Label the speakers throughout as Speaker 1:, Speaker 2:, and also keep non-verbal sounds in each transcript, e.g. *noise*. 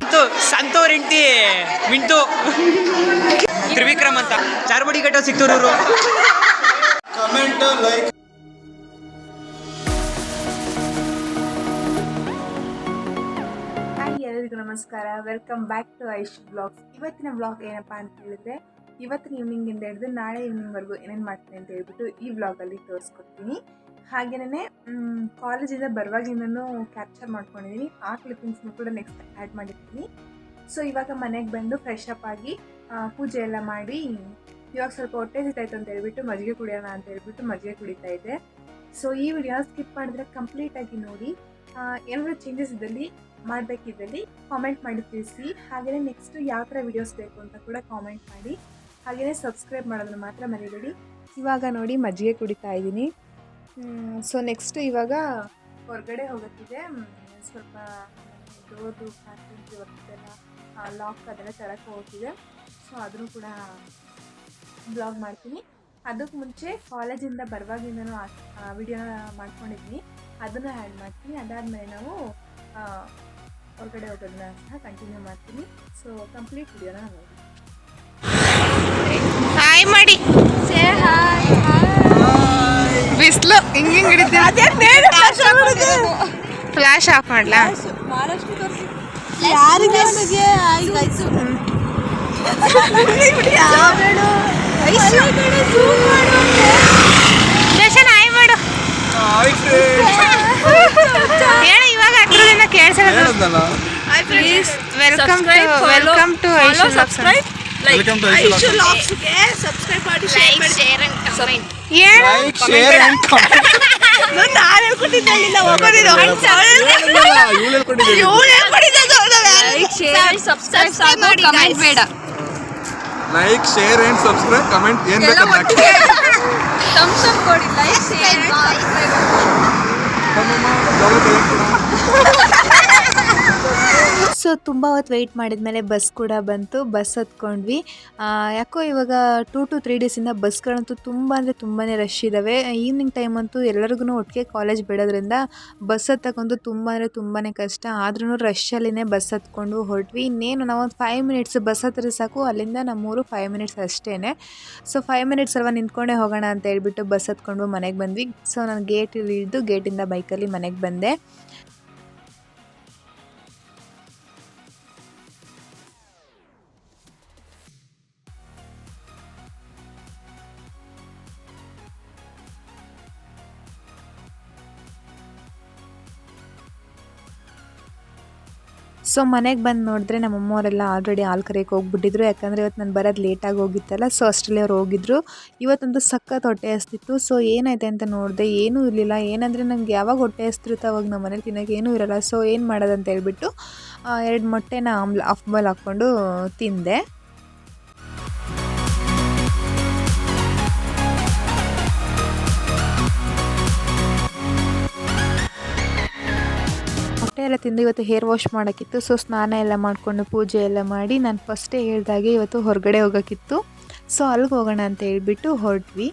Speaker 1: ಸಂತು ಸಂತೋರ್ ಹೆಂಡ್ತಿ ಮಿಂಟು. ತ್ರಿವಿಕ್ರಮ್ ಅಂತ. ಚಾರ್ಬಡಿ ಕಟ್ಟೋ ಸಿಕ್ತೂರೂರು.
Speaker 2: ಕಮೆಂಟ್ ಲೈಕ್
Speaker 3: ಹಾಯ್ ನಮಸ್ಕಾರ. Welcome back to Aish blogs ಇವತ್ತಿನ ಬ್ಲಾಗ್ ಏನಪ್ಪ ಅಂತ ಹೇಳಿದ್ರೆ ಇವತ್ತಿನ ಈವ್ನಿಂಗಿಂದ ಹಿಡಿದು ನಾಳೆ ಈವ್ನಿಂಗ್ವರೆಗೂ ಏನೇನು ಮಾಡ್ತೀನಿ ಅಂತ ಹೇಳ್ಬಿಟ್ಟು ಈ ಬ್ಲಾಗಲ್ಲಿ ತೋರಿಸ್ಕೊಡ್ತೀನಿ. ಹಾಗೆಯೇ ಕಾಲೇಜಿಂದ ಬರುವಾಗಿಂದನೂ ಕ್ಯಾಪ್ಚರ್ ಮಾಡ್ಕೊಂಡಿದ್ದೀನಿ ಆ ಕ್ಲಿಪ್ಪಿಂಗ್ಸ್ನು ಕೂಡ ನೆಕ್ಸ್ಟ್ ಆ್ಯಡ್ ಮಾಡಿರ್ತೀನಿ. ಸೊ ಇವಾಗ ಮನೆಗೆ ಬಂದು ಫ್ರೆಶ್ ಅಪ್ ಆಗಿ ಪೂಜೆ ಎಲ್ಲ ಮಾಡಿ, ಇವಾಗ ಸ್ವಲ್ಪ ಹೊಟ್ಟೆ ಸಿಟ್ಟಾಯ್ತು ಅಂತ ಹೇಳ್ಬಿಟ್ಟು ಮಜ್ಜಿಗೆ ಕುಡಿಯೋಣ ಅಂತ ಹೇಳ್ಬಿಟ್ಟು ಮಜ್ಜಿಗೆ ಕುಡಿತಾ ಇದ್ದೆ. ಸೊ ಈ ವಿಡಿಯೋ ಸ್ಕಿಪ್ ಮಾಡಿದ್ರೆ ಕಂಪ್ಲೀಟಾಗಿ ನೋಡಿ ಏನಾದರೂ ಚೇಂಜಸ್ ಇದ್ದಲ್ಲಿ, ಮಾಡಬೇಕಿದ್ದಲ್ಲಿ ಕಾಮೆಂಟ್ ಮಾಡಿ ತಿಳಿಸಿ. ಹಾಗೆಯೇ ನೆಕ್ಸ್ಟು ಯಾವ ಥರ ವಿಡಿಯೋಸ್ ಬೇಕು ಅಂತ ಕೂಡ ಕಾಮೆಂಟ್ ಮಾಡಿ. ಹಾಗೆಯೇ ಸಬ್ಸ್ಕ್ರೈಬ್ ಮಾಡೋದನ್ನು ಮಾತ್ರ ಮರಿಬೇಡಿ. ಇವಾಗ ನೋಡಿ ಮಜ್ಜಿಗೆ ಕುಡಿತಾ ಇದ್ದೀನಿ. ಸೊ ನೆಕ್ಸ್ಟ್ ಇವಾಗ ಹೊರಗಡೆ ಹೋಗುತ್ತಿದೆ. ಸ್ವಲ್ಪ ಡೋರ್ದು ಕಾರ್ಪೆಂಟ್ರಿ ವರ್ಕ್ದೆಲ್ಲ ಲಾಕ್ ಅದೆಲ್ಲ ತರಕ್ಕೆ ಹೋಗ್ತಿದೆ. ಸೊ ಅದನ್ನು ಕೂಡ ಬ್ಲಾಗ್ ಮಾಡ್ತೀನಿ. ಅದಕ್ಕೆ ಮುಂಚೆ ಕಾಲೇಜಿಂದ ಬರುವಾಗಿಂದನೂ ವಿಡಿಯೋನ ಮಾಡ್ಕೊಂಡಿದ್ದೀನಿ ಅದನ್ನು ಆ್ಯಡ್ ಮಾಡ್ತೀನಿ. ಅದಾದಮೇಲೆ ನಾವು ಹೊರಗಡೆ ಹೋಗೋದನ್ನ ಸಹ ಕಂಟಿನ್ಯೂ ಮಾಡ್ತೀನಿ. ಸೊ ಕಂಪ್ಲೀಟ್ ವಿಡಿಯೋನ ನೋಡಿ
Speaker 4: ಹಾಯ್ ಮಾಡಿ ಹಿಂಗ್. ಫ್ಲಾಶ್ ಆಫ್ ಮಾಡ್ಲಾ? ದರ್ಶನ್ ಆಯ್ ಮಾಡು. ಹೇಳು ಇವಾಗ ಹತ್ರದಿಂದ ಕೇಳಿಸಲ್ಲ welcome to welcome to Aishu subscribe
Speaker 2: welcome to
Speaker 4: ಹೇಳು
Speaker 2: ಲೈಕ್ ಶೇರ್ ಅಂಡ್
Speaker 4: ಕಮೆಂಟ್ ಬೇಡ.
Speaker 2: Like share and subscribe comment ಏನ್ ಬೇಕಾದ್ರೆ *laughs*
Speaker 3: ಸೊ ತುಂಬ ಹೊತ್ತು ವೆಯ್ಟ್ ಮಾಡಿದ್ಮೇಲೆ ಬಸ್ ಕೂಡ ಬಂತು. ಬಸ್ ಹತ್ಕೊಂಡ್ವಿ. ಯಾಕೋ ಇವಾಗ ಟೂ ಟು ತ್ರೀ ಡೇಸಿಂದ ಬಸ್ಗಳಂತೂ ತುಂಬ ಅಂದರೆ ತುಂಬಾ ರಶ್ ಇದ್ದಾವೆ ಈವ್ನಿಂಗ್ ಟೈಮ್ ಅಂತೂ ಎಲ್ಲರಿಗೂ ಒಟ್ಟಿಗೆ ಕಾಲೇಜ್ ಬಿಡೋದ್ರಿಂದ ಬಸ್ ಹತ್ತಕ್ಕಂತೂ ತುಂಬ ಅಂದರೆ ತುಂಬಾ ಕಷ್ಟ. ಆದ್ರೂ ರಶ್ಶಲ್ಲಿನೇ ಬಸ್ ಹತ್ಕೊಂಡು ಹೊರಟ್ವಿ. ಇನ್ನೇನು, ನಾವೊಂದು ಫೈವ್ ಮಿನಿಟ್ಸ್ ಬಸ್ ಹತ್ತಿರ ಸಾಕು. ಅಲ್ಲಿಂದ ನಮ್ಮೂರು ಫೈವ್ ಮಿನಿಟ್ಸ್ ಅಷ್ಟೇ ಸೊ ಫೈವ್ ಮಿನಿಟ್ಸ್ ಅಲ್ವಾ ನಿಂತ್ಕೊಂಡೇ ಹೋಗೋಣ ಅಂತ ಹೇಳ್ಬಿಟ್ಟು ಬಸ್ ಹತ್ಕೊಂಡು ಮನೆಗೆ ಬಂದ್ವಿ. ಸೊ ನಾನು ಗೇಟ್ ಇಳಿದು ಗೇಟಿಂದ ಬೈಕಲ್ಲಿ ಮನೆಗೆ ಬಂದೆ. ಸೊ ಮನೆಗೆ ಬಂದು ನೋಡಿದ್ರೆ ನಮ್ಮ ಅಮ್ಮವರೆಲ್ಲ ಆಲ್ರೆಡಿ ಹಾಲು ಹೋಗ್ಬಿಟ್ಟಿದ್ರು. ಯಾಕಂದರೆ ಇವತ್ತು ನಾನು ಬರೋದು ಲೇಟಾಗಿ ಹೋಗಿತ್ತಲ್ಲ ಸೊ ಅಷ್ಟರಲ್ಲಿ ಅವ್ರು ಹೋಗಿದ್ರು. ಇವತ್ತಂತೂ ಸಖತ್ ಹೊಟ್ಟೆ ಹಸ್ತಿತ್ತು. ಸೊ ಏನೈತೆ ಅಂತ ನೋಡಿದೆ, ಏನೂ ಇರಲಿಲ್ಲ. ಏನಂದರೆ ನಂಗೆ ಯಾವಾಗ ಹೊಟ್ಟೆ ಹಸ್ತಿರುತ್ತೋ ಅವಾಗ ನಮ್ಮ ಮನೇಲಿ ತಿನ್ನೋಕೆ ಏನೂ ಇರಲ್ಲ. ಸೊ ಏನು ಮಾಡೋದಂತ ಹೇಳ್ಬಿಟ್ಟು ಎರಡು ಮೊಟ್ಟೆನ ಆಮ್ಲ ಆಫ್ ಹಾಕ್ಕೊಂಡು ತಿಂದೆ. ಮೊಟ್ಟೆ ಎಲ್ಲ ತಿಂದು ಇವತ್ತು ಹೇರ್ ವಾಶ್ ಮಾಡೋಕ್ಕಿತ್ತು. ಸೊ ಸ್ನಾನ ಎಲ್ಲ ಮಾಡಿಕೊಂಡು ಪೂಜೆ ಎಲ್ಲ ಮಾಡಿ ನಾನು ಫಸ್ಟೇ ಹೇಳಿದಾಗೆ ಇವತ್ತು ಹೊರಗಡೆ ಹೋಗೋಕ್ಕಿತ್ತು. ಸೊ ಅಲ್ಲಿಗೆ ಹೋಗೋಣ ಅಂತ ಹೇಳ್ಬಿಟ್ಟು ಹೊರಟ್ವಿ.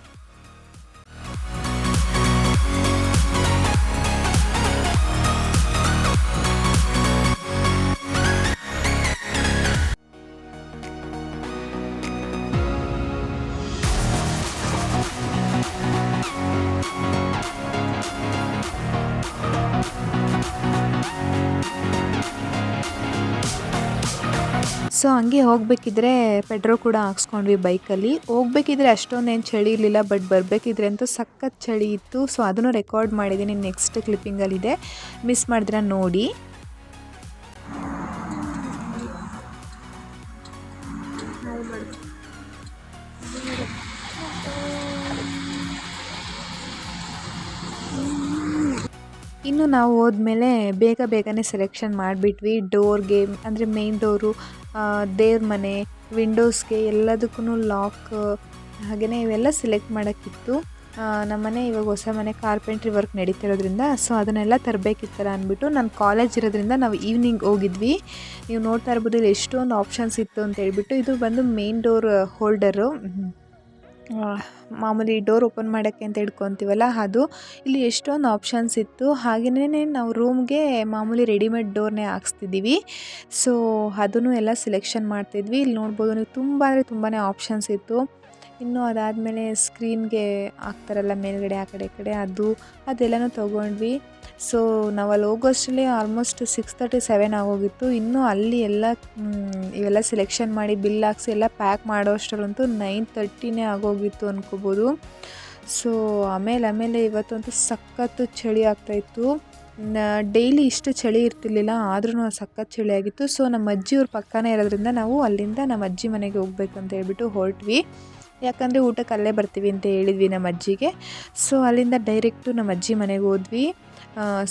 Speaker 3: ಸೊ ಹಂಗೆ ಹೋಗಬೇಕಿದ್ರೆ ಪೆಟ್ರೋಲ್ ಕೂಡ ಹಾಕ್ಸ್ಕೊಂಡ್ವಿ ಬೈಕಲ್ಲಿ. ಹೋಗ್ಬೇಕಿದ್ರೆ ಅಷ್ಟೊಂದೇನು ಚಳಿ ಇರಲಿಲ್ಲ, ಬಟ್ ಬರಬೇಕಿದ್ರೆ ಅಂತೂ ಸಖತ್ ಚಳಿ ಇತ್ತು. ಸೊ ಅದನ್ನು ರೆಕಾರ್ಡ್ ಮಾಡಿದ್ದೀನಿ ನೆಕ್ಸ್ಟ್ ಕ್ಲಿಪ್ಪಿಂಗಲ್ಲಿದೆ. ಮಿಸ್ ಮಾಡಿದ್ರೆ ನೋಡಿ. ಇನ್ನು ನಾವು ಹೋದ್ಮೇಲೆ ಬೇಗ ಬೇಗನೆ ಸೆಲೆಕ್ಷನ್ ಮಾಡಿಬಿಟ್ವಿ. ಡೋರ್ಗೆ ಅಂದರೆ ಮೇನ್ ಡೋರು ದೇವ್ರ ಮನೆ ವಿಂಡೋಸ್ಗೆ ಎಲ್ಲದಕ್ಕೂ ಲಾಕ್ ಹಾಗೆಯೇ ಇವೆಲ್ಲ ಸೆಲೆಕ್ಟ್ ಮಾಡೋಕ್ಕಿತ್ತು. ನಮ್ಮ ಮನೆ ಇವಾಗ ಹೊಸ ಮನೆ ಕಾರ್ಪೆಂಟ್ರಿ ವರ್ಕ್ ನಡೀತಿರೋದ್ರಿಂದ ಸೊ ಅದನ್ನೆಲ್ಲ ತರಬೇಕಿತ್ತಲ್ಲ ಅಂದ್ಬಿಟ್ಟು ನಾನು ಕಾಲೇಜ್ ಇರೋದ್ರಿಂದ ನಾವು ಈವ್ನಿಂಗ್ ಹೋಗಿದ್ವಿ. ನೀವು ನೋಡ್ತಾ ಇರ್ಬೋದು, ಇಲ್ಲಿ ಎಷ್ಟೊಂದು ಆಪ್ಷನ್ಸ್ ಇತ್ತು ಅಂತ ಹೇಳ್ಬಿಟ್ಟು, ಇದು ಬಂದು ಮೇನ್ ಡೋರ್ ಹೋಲ್ಡರು ಮಾಮೂಲಿ ಡೋರ್ ಓಪನ್ ಮಾಡೋಕ್ಕೆ ಅಂತ ಇಟ್ಕೊತೀವಲ್ಲ ಅದು ಇಲ್ಲಿ ಎಷ್ಟೊಂದು ಆಪ್ಷನ್ಸ್ ಇತ್ತು. ಹಾಗೆಯೇ ನಾವು ರೂಮ್ಗೆ ಮಾಮೂಲಿ ರೆಡಿಮೇಡ್ ಡೋರ್ನೇ ಹಾಕ್ಸ್ತಿದ್ದೀವಿ. ಸೊ ಅದನ್ನು ಎಲ್ಲ ಸೆಲೆಕ್ಷನ್ ಮಾಡ್ತಿದ್ವಿ. ಇಲ್ಲಿ ನೋಡ್ಬೋದು ನೀವು ತುಂಬ ಅಂದರೆ ತುಂಬಾ ಆಪ್ಷನ್ಸ್ ಇತ್ತು. ಇನ್ನು ಅದಾದಮೇಲೆ ಸ್ಕ್ರೀನ್ಗೆ ಹಾಕ್ತಾರಲ್ಲ ಮೇಲ್ಗಡೆ, ಆ ಕಡೆ, ಈ ಕಡೆ, ಅದು, ಅದೆಲ್ಲನೂ ತೊಗೊಂಡ್ವಿ. ಸೊ ನಾವು ಅಲ್ಲಿ ಹೋಗೋಷ್ಟರಲ್ಲಿ ಆಲ್ಮೋಸ್ಟ್ ಸಿಕ್ಸ್ ತರ್ಟಿ ಸೆವೆನ್ ಆಗೋಗಿತ್ತು. ಇನ್ನೂ ಅಲ್ಲಿ ಎಲ್ಲ ಇವೆಲ್ಲ ಸೆಲೆಕ್ಷನ್ ಮಾಡಿ ಬಿಲ್ ಹಾಕ್ಸಿ ಎಲ್ಲ ಪ್ಯಾಕ್ ಮಾಡೋ ಅಷ್ಟರಲ್ಲಂತೂ ನೈನ್ ತರ್ಟಿನೇ ಆಗೋಗಿತ್ತು ಅನ್ಕೋಬೋದು. ಸೊ ಆಮೇಲೆ ಆಮೇಲೆ ಇವತ್ತಂತೂ ಸಖತ್ತು ಚಳಿ ಆಗ್ತಾಯಿತ್ತು ಡೈಲಿ ಇಷ್ಟು ಚಳಿ ಇರ್ತಿರ್ಲಿಲ್ಲ, ಆದ್ರೂ ಸಖತ್ ಚಳಿ ಆಗಿತ್ತು. ಸೊ ನಮ್ಮ ಅಜ್ಜಿಯವ್ರ ಪಕ್ಕನೇ ಇರೋದ್ರಿಂದ ನಾವು ಅಲ್ಲಿಂದ ನಮ್ಮ ಅಜ್ಜಿ ಮನೆಗೆ ಹೋಗ್ಬೇಕಂತ ಹೇಳ್ಬಿಟ್ಟು ಹೊರಟ್ವಿ. ಯಾಕಂದರೆ ಊಟಕ್ಕೆ ಅಲ್ಲೇ ಬರ್ತೀವಿ ಅಂತ ಹೇಳಿದ್ವಿ ನಮ್ಮ ಅಜ್ಜಿಗೆ. ಸೊ ಅಲ್ಲಿಂದ ಡೈರೆಕ್ಟು ನಮ್ಮ ಅಜ್ಜಿ ಮನೆಗೆ ಹೋದ್ವಿ.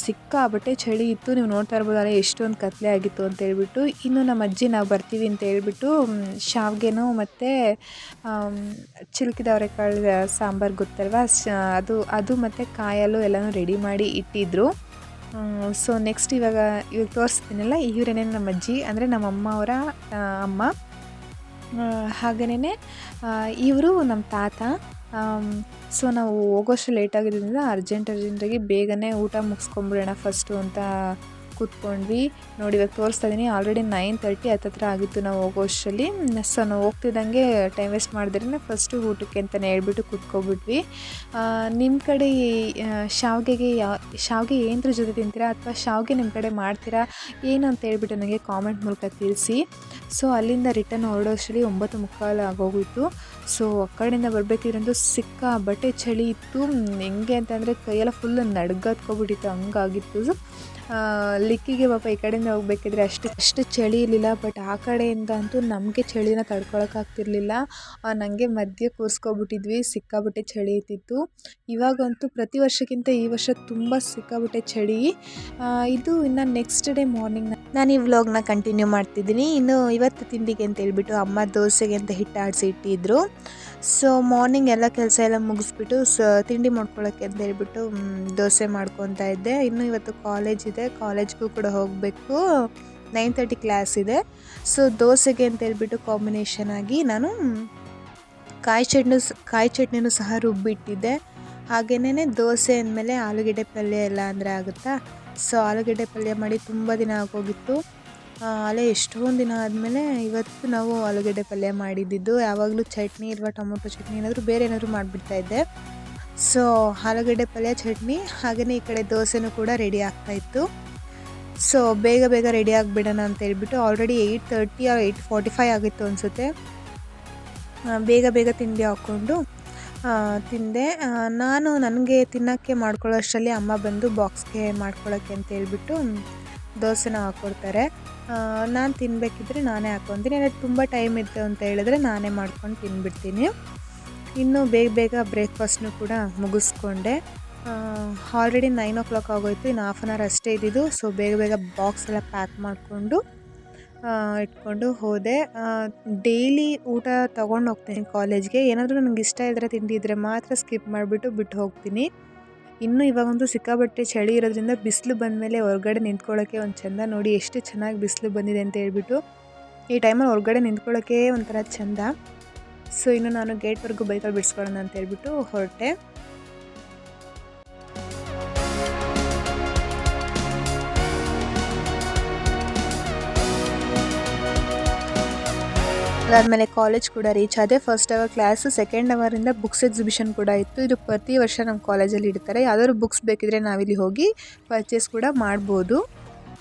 Speaker 3: ಸಿಕ್ಕಾಬಟ್ಟೆ ಚಳಿ ಇತ್ತು. ನೀವು ನೋಡ್ತಾ ಇರ್ಬೋದಲ್ಲ, ಎಷ್ಟೊಂದು ಕತ್ಲೆ ಆಗಿತ್ತು ಅಂತ ಹೇಳ್ಬಿಟ್ಟು. ಇನ್ನು ನಮ್ಮ ಅಜ್ಜಿ ನಾವು ಬರ್ತೀವಿ ಅಂತ ಹೇಳ್ಬಿಟ್ಟು ಶಾವಿಗೆನೋ ಮತ್ತು ಚಿಲ್ಕಿದ ಅವರೆಕಾಳು ಸಾಂಬಾರು ಗೊತ್ತಲ್ವಾ? ಅದು ಅದು ಮತ್ತು ಕಾಯಲು ಎಲ್ಲನೂ ರೆಡಿ ಮಾಡಿ ಇಟ್ಟಿದ್ದರು ಸೊ ನೆಕ್ಸ್ಟ್ ಇವಾಗ ಇವಾಗ ತೋರಿಸ್ತೀನಲ್ಲ ಇವರೇನೇ ನಮ್ಮ ಅಜ್ಜಿ, ಅಂದರೆ ಅವರ ಅಮ್ಮ. ಹಾಗೆಯೇ ಇವರು ನಮ್ಮ ತಾತ ಸೊ ನಾವು ಹೋಗೋಷ್ಟು ಲೇಟ್ ಆಗಿದ್ದರಿಂದ ಅರ್ಜೆಂಟ್ ಅರ್ಜೆಂಟಾಗಿ ಬೇಗನೆ ಊಟ ಮುಗಿಸ್ಕೊಂಬಿಡೋಣ ಫಸ್ಟು ಅಂತ ಕೂತ್ಕೊಂಡ್ವಿ. ನೋಡಿ, ಇವಾಗ ತೋರಿಸ್ತಾ ಇದ್ದೀನಿ ಆಲ್ರೆಡಿ ನೈನ್ ತರ್ಟಿ ಹತ್ತತ್ರ ಆಗಿತ್ತು ನಾವು ಹೋಗೋಷ್ಟರಲ್ಲಿ ಸೊ ನಾವು ಹೋಗ್ತಿದ್ದಂಗೆ ಟೈಮ್ ವೇಸ್ಟ್ ಮಾಡಿದ್ರೆ ಫಸ್ಟು ಊಟಕ್ಕೆ ಅಂತಲೇ ಹೇಳ್ಬಿಟ್ಟು ಕೂತ್ಕೊಬಿಟ್ವಿ. ನಿಮ್ಮ ಕಡೆ ಶಾವಿಗೆಗೆ ಯಾವ ಶಾವಿಗೆ ಏನ್ರ ಜೊತೆ ತಿಂತೀರಾ ಅಥವಾ ಶಾವಿಗೆ ನಿಮ್ಮ ಕಡೆ ಮಾಡ್ತೀರಾ ಏನು ಅಂತ ಹೇಳ್ಬಿಟ್ಟು ನನಗೆ ಕಾಮೆಂಟ್ ಮೂಲಕ ತಿಳಿಸಿ. ಸೊ ಅಲ್ಲಿಂದ ರಿಟರ್ನ್ ಹೊರಡೋಷ್ಟರಲ್ಲಿ ಒಂಬತ್ತು ಮುಕ್ಕಾಲು ಆಗೋಗಿತ್ತು ಸೊ ಆ ಕಡೆಯಿಂದ ಬರಬೇಕಿದ್ರಂತೂ ಸಿಕ್ಕಾ ಬಟ್ಟೆ ಚಳಿ ಇತ್ತು. ಹೆಂಗೆ ಅಂತಂದರೆ ಕೈಯೆಲ್ಲ ಫುಲ್ ನಡ್ಗತ್ಕೊಬಿಟ್ಟಿತ್ತು. ಹಂಗಾಗಿತ್ತು. ಲಿಕ್ಕಿಗೆ ಪಾಪ ಈ ಕಡೆಯಿಂದ ಹೋಗ್ಬೇಕಿದ್ರೆ ಅಷ್ಟು ಅಷ್ಟು ಚಳಿ ಇರಲಿಲ್ಲ ಬಟ್ ಆ ಕಡೆಯಿಂದ ಅಂತೂ ನಮಗೆ ಚಳಿನ ತಡ್ಕೊಳಕ್ಕಾಗ್ತಿರ್ಲಿಲ್ಲ ನನಗೆ ಮಧ್ಯೆ ಕೂರಿಸ್ಕೊಬಿಟ್ಟಿದ್ವಿ ಸಿಕ್ಕಾಬಿಟ್ಟೆ ಚಳಿ ಇತ್ತಿತ್ತು ಇವಾಗಂತೂ ಪ್ರತಿ ವರ್ಷಕ್ಕಿಂತ ಈ ವರ್ಷ ತುಂಬ ಸಿಕ್ಕಾಬಿಟ್ಟೆ ಚಳಿ. ಇದು ಇನ್ನು ನೆಕ್ಸ್ಟ್ ಡೇ ಮಾರ್ನಿಂಗ್ ನಾನು ಈ ವ್ಲಾಗ್ನ ಕಂಟಿನ್ಯೂ ಮಾಡ್ತಿದ್ದೀನಿ. ಇನ್ನು ಇವತ್ತು ತಿಂಡಿಗೆ ಅಂತ ಹೇಳ್ಬಿಟ್ಟು ಅಮ್ಮ ದೋಸೆಗೆ ಅಂತ ಹಿಟ್ಟು ಆಡಿಸಿ ಇಟ್ಟಿದ್ರು. ಸೊ ಮಾರ್ನಿಂಗ್ ಎಲ್ಲ ಕೆಲಸ ಎಲ್ಲ ಮುಗಿಸ್ಬಿಟ್ಟು ಸ ತಿಂಡಿ ಮಾಡ್ಕೊಳ್ಳೋಕ್ಕೆ ಅಂತ ಹೇಳ್ಬಿಟ್ಟು ದೋಸೆ ಮಾಡ್ಕೊತಾ ಇದ್ದೆ. ಇನ್ನು ಇವತ್ತು ಕಾಲೇಜ್ ಇದೆ. ಕಾಲೇಜ್ಗೂ ಕೂಡ ಹೋಗಬೇಕು. ನೈನ್ ತರ್ಟಿ ಕ್ಲಾಸ್ ಇದೆ. ಸೊ ದೋಸೆಗೆ ಅಂತ ಹೇಳ್ಬಿಟ್ಟು ಕಾಂಬಿನೇಷನ್ ಆಗಿ ನಾನು ಕಾಯಿ ಚಟ್ನಿ, ಕಾಯಿ ಚಟ್ನಿನೂ ಸಹ ರುಬ್ಬಿಟ್ಟಿದ್ದೆ. ಹಾಗೆಯೇ ದೋಸೆ ಅಂದಮೇಲೆ ಆಲೂಗೆಡ್ಡೆ ಪಲ್ಯ ಎಲ್ಲ ಅಂದರೆ ಆಗುತ್ತಾ? ಸೊ ಆಲೂಗೆಡ್ಡೆ ಪಲ್ಯ ಮಾಡಿ ತುಂಬ ದಿನ ಆಗೋಗಿತ್ತು. ಅಲ್ಲೇ ಎಷ್ಟೊಂದು ದಿನ ಆದಮೇಲೆ ಇವತ್ತು ನಾವು ಆಲೂಗಡ್ಡೆ ಪಲ್ಯ ಮಾಡಿದ್ದಿದ್ದು, ಯಾವಾಗಲೂ ಚಟ್ನಿ ಇರುವ ಟೊಮೊಟೊ ಚಟ್ನಿ ಏನಾದರೂ ಬೇರೆ ಏನಾದರೂ ಮಾಡಿಬಿಡ್ತಾ ಇದ್ದೆ. ಸೊ ಆಲೂಗಡ್ಡೆ ಪಲ್ಯ, ಚಟ್ನಿ ಹಾಗೆಯೇ ಈ ಕಡೆ ದೋಸೆನೂ ಕೂಡ ರೆಡಿ ಆಗ್ತಾಯಿತ್ತು ಸೊ ಬೇಗ ಬೇಗ ರೆಡಿ ಆಗಿಬಿಡೋಣ ಅಂತ ಹೇಳ್ಬಿಟ್ಟು already eight thirty eight forty five ಆಗಿತ್ತು ಅನಿಸುತ್ತೆ. ಬೇಗ ಬೇಗ ತಿಂಡಿ ಹಾಕ್ಕೊಂಡು ತಿಂದೆ. ನಾನು ನನಗೆ ತಿನ್ನೋಕ್ಕೆ ಮಾಡ್ಕೊಳ್ಳೋಷ್ಟರಲ್ಲಿ ಅಮ್ಮ ಬಂದು ಬಾಕ್ಸ್ಗೆ ಮಾಡ್ಕೊಳ್ಳೋಕ್ಕೆ ಅಂತ ಹೇಳ್ಬಿಟ್ಟು ದೋಸೆನ ಹಾಕ್ಕೊಡ್ತಾರೆ ನಾನು ತಿನ್ನಬೇಕಿದ್ರೆ ನಾನೇ ಹಾಕ್ಕೊತೀನಿ ಏನಾದ್ರು ತುಂಬ ಟೈಮ್ ಇತ್ತು ಅಂತ ಹೇಳಿದ್ರೆ ನಾನೇ ಮಾಡ್ಕೊಂಡು ತಿನ್ಬಿಡ್ತೀನಿ. ಇನ್ನೂ ಬೇಗ ಬೇಗ ಬ್ರೇಕ್ಫಾಸ್ಟ್ನು ಕೂಡ ಮುಗಿಸ್ಕೊಂಡೆ. ಆಲ್ರೆಡಿ ನೈನ್ ಓ ಕ್ಲಾಕ್ ಆಗೋಯ್ತು. ಇನ್ನು ಹಾಫ್ ಆನ್ ಅವರ್ ಅಷ್ಟೇ ಇದ್ದಿದ್ದು. ಸೊ ಬೇಗ ಬೇಗ ಬಾಕ್ಸ್ ಎಲ್ಲ ಪ್ಯಾಕ್ ಮಾಡಿಕೊಂಡು ಇಟ್ಕೊಂಡು ಹೋದೆ. ಡೈಲಿ ಊಟ ತೊಗೊಂಡು ಹೋಗ್ತೀನಿ ಕಾಲೇಜ್ಗೆ ಏನಾದರೂ ನನಗೆ ಇಷ್ಟ ಇದ್ದರೆ ತಿಂಡಿ ಇದ್ದರೆ ಮಾತ್ರ ಸ್ಕಿಪ್ ಮಾಡಿಬಿಟ್ಟು ಬಿಟ್ಟು ಹೋಗ್ತೀನಿ. ಇನ್ನು ಇವಾಗಂತೂ ಸಿಕ್ಕಾಬಟ್ಟೆ ಚಳಿ ಇರೋದ್ರಿಂದ ಬಿಸಿಲು ಬಂದಮೇಲೆ ಹೊರಗಡೆ ನಿಂತ್ಕೊಳ್ಳೋಕ್ಕೆ ಒಂದು ಚೆಂದ ನೋಡಿ ಎಷ್ಟು ಚೆನ್ನಾಗಿ ಬಿಸಿಲು ಬಂದಿದೆ ಅಂತ ಹೇಳ್ಬಿಟ್ಟು ಈ ಟೈಮಲ್ಲಿ ಹೊರಗಡೆ ನಿಂತ್ಕೊಳ್ಳೋಕ್ಕೆ ಒಂಥರ ಚೆಂದ. ಸೊ ಇನ್ನು ನಾನು ಗೇಟ್ವರೆಗೂ ಬೈಕಲ್ಲಿ ಬಿಡಿಸ್ಕೊಳ್ಳೋಣ ಅಂತ ಹೇಳ್ಬಿಟ್ಟು ಹೊರಟೆ. ಅದಾದಮೇಲೆ ಕಾಲೇಜ್ ಕೂಡ ರೀಚ್ ಆದೆ. ಫಸ್ಟ್ ಅವರ್ ಕ್ಲಾಸ್ ಸೆಕೆಂಡ್ ಅವರಿಂದ ಬುಕ್ಸ್ ಎಕ್ಸಿಬಿಷನ್ ಕೂಡ ಇತ್ತು. ಇದು ಪ್ರತಿ ವರ್ಷ ನಮ್ಮ ಕಾಲೇಜಲ್ಲಿ ಇಡ್ತಾರೆ. ಯಾವ್ದಾದ್ರು ಬುಕ್ಸ್ ಬೇಕಿದ್ರೆ ನಾವಿಲ್ಲಿ ಹೋಗಿ ಪರ್ಚೇಸ್ ಕೂಡ ಮಾಡ್ಬೋದು.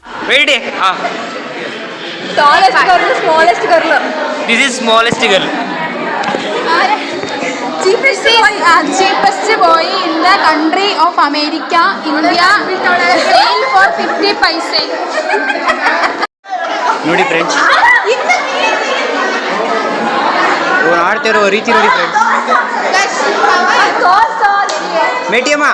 Speaker 5: Country of America India.
Speaker 1: This is smallest girl
Speaker 5: sale 50 paise.
Speaker 1: ನೋಡಿ ಫ್ರೆಂಡ್ಸ್ *laughs* ಇವ್ರು ಆಡ್ತಿರೋ ರೀತಿ ನೋಡಿ ಫ್ರೆಂಡ್ಸ್ ಮೇಟಿಯಮ್ಮ.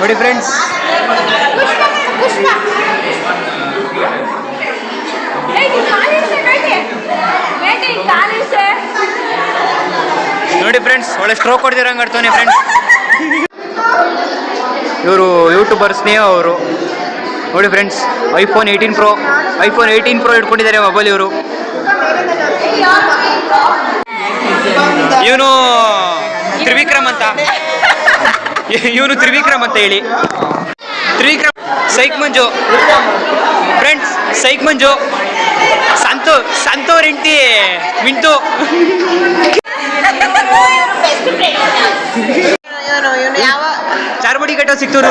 Speaker 1: ನೋಡಿ ಫ್ರೆಂಡ್ಸ್ ಫ್ರೆಂಡ್ಸ್ ಒಳ್ಳೆ ಸ್ಟ್ರೋಕ್ ಹೊಡೆದಿರಂಗೆ ಆಡ್ತಾನೆ ಫ್ರೆಂಡ್ಸ್ ಇವರು ಯೂಟ್ಯೂಬರ್ ಸ್ನೇಹ ಅವರು. ನೋಡಿ friends iPhone eighteen pro iPhone eighteen pro ಇಟ್ಕೊಂಡಿದ್ದಾರೆ ಮೊಬೈಲ್ ಇವರು. ಇವನು ತ್ರಿವಿಕ್ರಮ್ ಅಂತ. ಇವನು ತ್ರಿವಿಕ್ರಮ್ ಅಂತ ಹೇಳಿ. Trivikram, psych Manju. Friends psych Manju. Santu, ಸಂತೋರ್ ಇಂಟಿ ಮಿಂಟು. ಸಿಕ್ತೂರು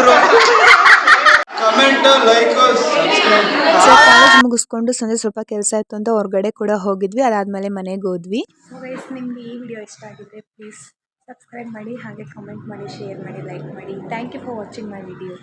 Speaker 6: ಕಾಲೇಜ್ ಮುಗಿಸ್ಕೊಂಡು ಸಂಜೆ ಸ್ವಲ್ಪ ಕೆಲಸ ಇತ್ತು ಅಂತ ಹೊರಗಡೆ ಕೂಡ ಹೋಗಿದ್ವಿ, ಅದಾದ್ಮೇಲೆ ಮನೆಗೆ ಹೋದ್ವಿ.
Speaker 3: ನಿಮಗೆ ಈ ವಿಡಿಯೋ ಇಷ್ಟ ಆಗಿದೆ ಪ್ಲೀಸ್ ಸಬ್ಸ್ಕ್ರೈಬ್ ಮಾಡಿ, ಹಾಗೆ ಕಮೆಂಟ್ ಮಾಡಿ ಶೇರ್ ಮಾಡಿ ಲೈಕ್ ಮಾಡಿ. Thank you for watching my video